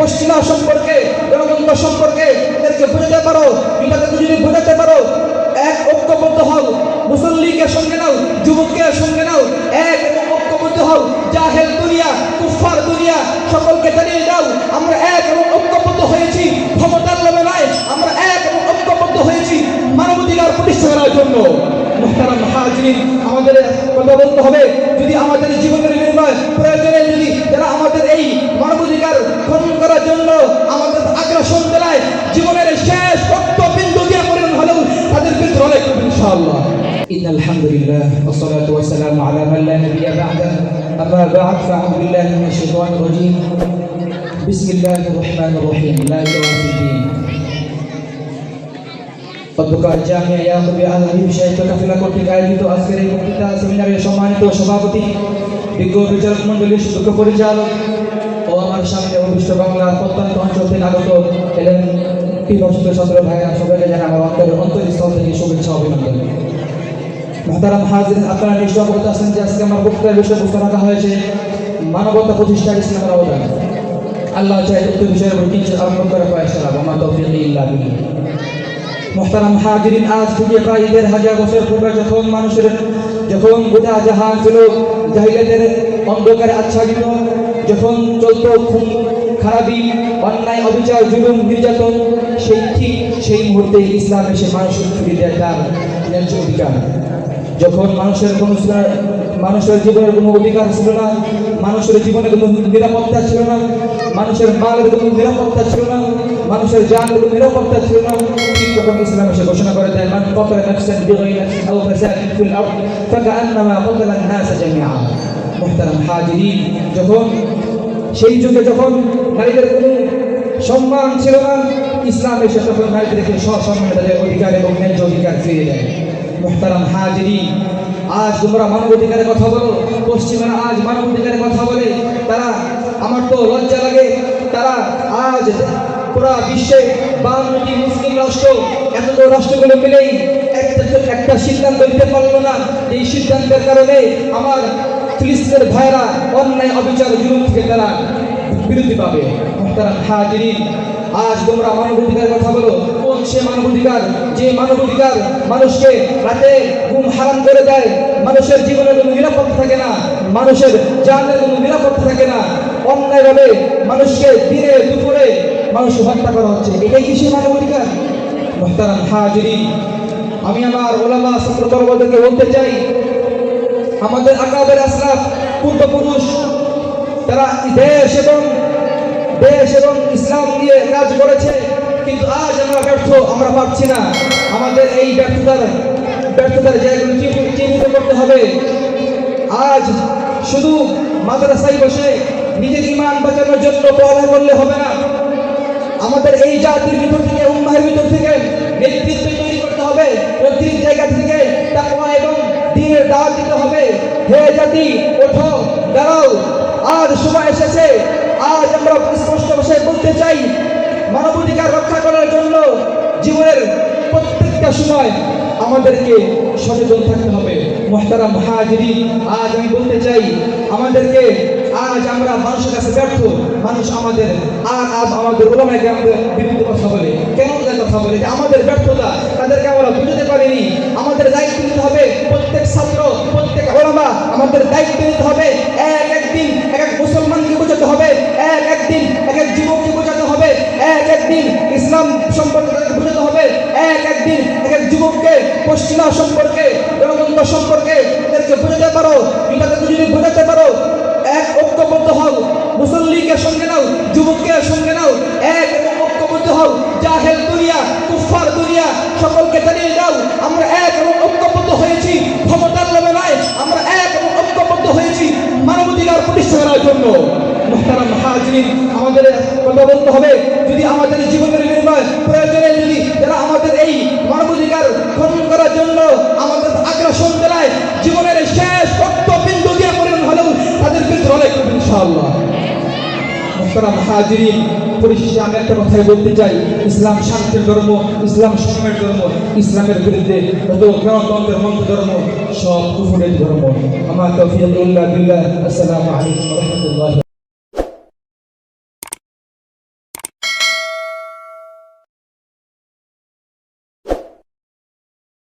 পশ্চিমা সম্পর্কে গণতন্ত্র সম্পর্কে এদেরকে বোঝাতে পারো বিপদে যদি বোঝাতে পারো, এক ঐক্যবদ্ধ হও, মুসল্লিকে সঙ্গে নাও, যুবককে সঙ্গে নাও, এক এবং ঐক্যবদ্ধ হও, জাহেল দুনিয়া কুফার দুনিয়া, সকলকে জানিয়ে দাও, আমরা এক এবং ঐক্যবদ্ধ হয়েছি, ক্ষমতার লোভে নয় আমরা এক এবং ঐক্যবদ্ধ হয়েছি, মানবাধিকার প্রতিষ্ঠা করার জন্য। মুহতারাম হাজরিন, আমাদের কথা বলতে হবে, যদি আমাদের জীবনের নির্মাণ প্রয়োজনের খনন করার জন্য আমাদের আগ্রাসন চালায় জীবনের শেষ রক্ত বিন্দু দিয়ে পরিণত হলেও তাদের বিরুদ্ধে লড়াই করবে ইনশাআল্লাহ إن الحمد لله والصلاة والسلام على من لا نبي بعده أما بعد فأعوذ بالله من الشيطان الرجيم بسم الله الرحمن الرحيم لا إله في الدين অধ্যকার জামিয়া ইয়াকুবি আল হাবিব সাহিত্য কাফিলা কর্তৃক আয়োজিত আজকের এই বক্তৃতা সেমিনারের সম্মানিত সভাপতি বিজ্ঞ বিচারক মন্ডলীর সুযোগ্য পরিচালক ও আমার অভিষ্ট বাংলার প্রত্যন্ত অঞ্চল থেকে আগত এলেন বিভাষিত ছাত্র ভাইরা সবাইকে জানা অন্তরের অন্তরস্থল থেকে শুভেচ্ছা, অভিনন্দন। মহতারাম হাজির আপনারা নিশ্চয় অবগত আছেন যে আজকে আমার বক্তব্যের বিষয়বস্তু রাখা হয়েছে, মানবতা প্রতিষ্ঠা ইসলামের অবদান। আল্লাহ চাই উক্ত বিষয়ের উপর কিছু আরম্ভ করে পয়সা আমার তৌফিক ইল্লা বিল্লাহ। মোহতারাম হাজিরিন আজ থেকে প্রায় দেড় হাজার বছর পূর্বে যখন মানুষের যখন গোটা জাহাজ ছিল জাহিলাদের অন্ধকারে আচ্ছাদিত, যখন চলত খুন খারাপি অন্যায়, অবিচার, জুলুম, নির্যাতন, সেই ঠিক সেই মুহূর্তে ইসলাম এসে মানুষের ছুটি দেয় তার ন্যায্য অধিকার। যখন মানুষের কোনো মানুষের জীবনের কোনো অধিকার ছিল না, মানুষের জীবনে কোনো নিরাপত্তা ছিল না, মানুষের মালের কোনো নিরাপত্তা ছিল না, মানুষের জান কোনো নিরাপত্তা ছিল না, ঠিক তখন ইসলাম এসে ঘোষণা করে দেয় মানুষ কতলা নাফসান বিগাই নাফসিন আও ফাসাদিন ফিল আরদ ফাকান্নামা কতলা হাজিরিন, যখন সেই যুগে যখন নারীদের কোনো সম্মান ছিল না। ইসলাম এসে তখন নারীদেরকে সসম্মানে তাদের অধিকার এবং ন্যায্য অধিকার ফিরিয়ে দেয়। মোহতারাম হাজিরি, আজ তোমরা মানব অধিকারের কথা বলো, পশ্চিমারা আজ মানব অধিকারের কথা বলে, তারা আমার তো লজ্জা লাগে, তারা আজ পুরা বিশ্বে বাউন্নটি মুসলিম রাষ্ট্র, এতগুলো রাষ্ট্রগুলো মিলেই একটা একটা সিদ্ধান্ত নিতে পারল না। এই সিদ্ধান্তের কারণে আমার ফিলিস্তিনের ভাইরা অন্যায় অবিচার থেকে তারা বিরতি পাবে। হাজিরিন, আজ তোমরা মানবাধিকারের কথা বলো। কোন সে মানবাধিকার যে মানবাধিকার মানুষকে রাতে ঘুম হারাম করে দেয়, মানুষের জীবনের কোনো নিরাপত্তা থাকে না, মানুষের জানের কোনো নিরাপত্তা থাকে না। অন্যায়ভাবে মানুষকে দিনে, দুপুরে মানুষ হত্যা করা হচ্ছে। এটাই কি সে মানবাধিকার মোহতারাম হাজিরিন। আমি আমার ওলামা ছাত্র বলতে চাই, আমাদের আকাবের আসলাফ পূর্বপুরুষ তারা দেশ এবং দেশ এবং ইসলাম নিয়ে কাজ করেছে, কিন্তু আজ আমরা ব্যর্থ, আমরা পাচ্ছি না। আমাদের এই ব্যর্থতার ব্যর্থতার জায়গাগুলো চিহ্নিত করতে হবে। আজ শুধু মাদ্রাসায় বসে নিজের ইমান বাঁচানোর জন্য পড়া করলে হবে না। আমাদের এই জাতির ভিতর বলতে চাই মানবাধিকার রক্ষা করার জন্য জীবনের প্রত্যেকটা সময় আমাদেরকে সচেতন থাকতে হবে। মোহতারাম হাজিরি আজ আমি বলতে চাই, আমাদেরকে আজ আমরা মানুষের কাছে ব্যর্থ, মানুষ আমাদের, আর আজ আমাদের ওলামাকে আমাদের বিরুদ্ধে কথা বলে। কেন কথা বলে? যে আমাদের ব্যর্থতা, তাদেরকে আমরা বুঝতে পারিনি। আমাদের দায়িত্ব নিতে হবে প্রত্যেক ছাত্র, প্রত্যেক ওলামা, আমাদের দায়িত্ব নিতে হবে এক ইসলাম সম্পর্কে তাদেরকে বোঝাতে হবে। এক একদিন এক এক যুবককে, পশ্চিমা সম্পর্কে, গণতন্ত্র সম্পর্কে তাদেরকে বোঝাতে পারো। তাদেরকে যদি বোঝাতে পারো, এক ঐক্যবদ্ধ হও, মুসল্লিকে সঙ্গে নাও, যুবককে সঙ্গে নাও, এক এবং ঐক্যবদ্ধ হও, জাহেল দুনিয়া কুফার দুনিয়া, সকলকে জানিয়ে দাও, আমরা এক এবং ঐক্যবদ্ধ হয়েছি, ক্ষমতার লোভে নয়, আমরা এক এবং ঐক্যবদ্ধ হয়েছি, মানবাধিকার প্রতিষ্ঠা করার জন্য। হাজরিন আমাদের কথা হবে, যদি আমাদের জীবনের বিনিময় প্রয়োজনে যদি যারা আমাদের এই মানবাধিকার খনন করার জন্য আমাদের আগ্রাসন চালায়, জীবনের শেষ রক্ত বিন্দু দিয়ে পরিণত হলেও তাদের বিরুদ্ধে লড়াই করবে পরিশেষে আমি একটা কথাই বলতে চাই। ইসলাম শান্তির ধর্ম, ইসলাম সংগ্রামের ধর্ম, ইসলামের বিরুদ্ধে যত গণতন্ত্রের মন্ত্র ধর্ম, সব কুফুরের ধর্ম। আমার তৌফিক বিল্লাহ আসসালামু আলাইকুম রাহমাতুল্লাহি